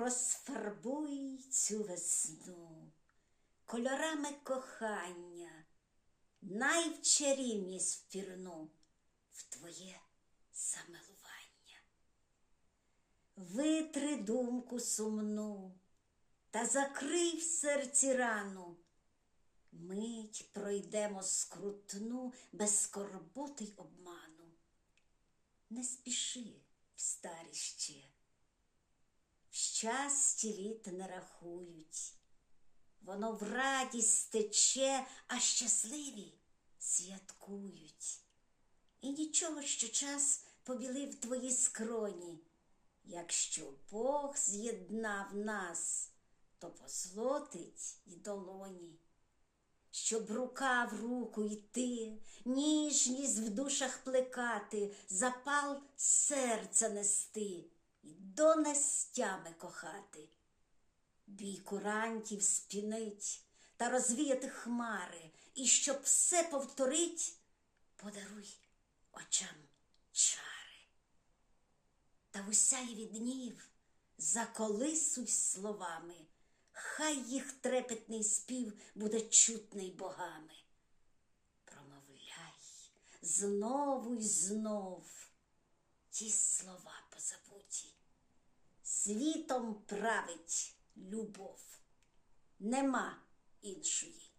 Розфарбуй цю весну кольорами кохання, найвчарівність впірну в твоє замилування. Витри думку сумну та закрий в серці рану. Мить пройдемо скрутну без скорботи й обману. Не спіши в старі ще, щасті літ не рахують, воно в радість тече, а щасливі святкують. І нічого, що час побілив твої скроні. Якщо Бог з'єднав нас, то позлотить і долоні. Щоб рука в руку йти, ніжність в душах плекати, запал серця нести і до нестями кохати. Бій курантів спінить та розвіяти хмари, і щоб все повторить, подаруй очам чари. Та в усяєві днів заколисуй словами, хай їх трепетний спів буде чутний богами. Промовляй знову й знов ті слова позабуті. Світом править любов, нема іншої.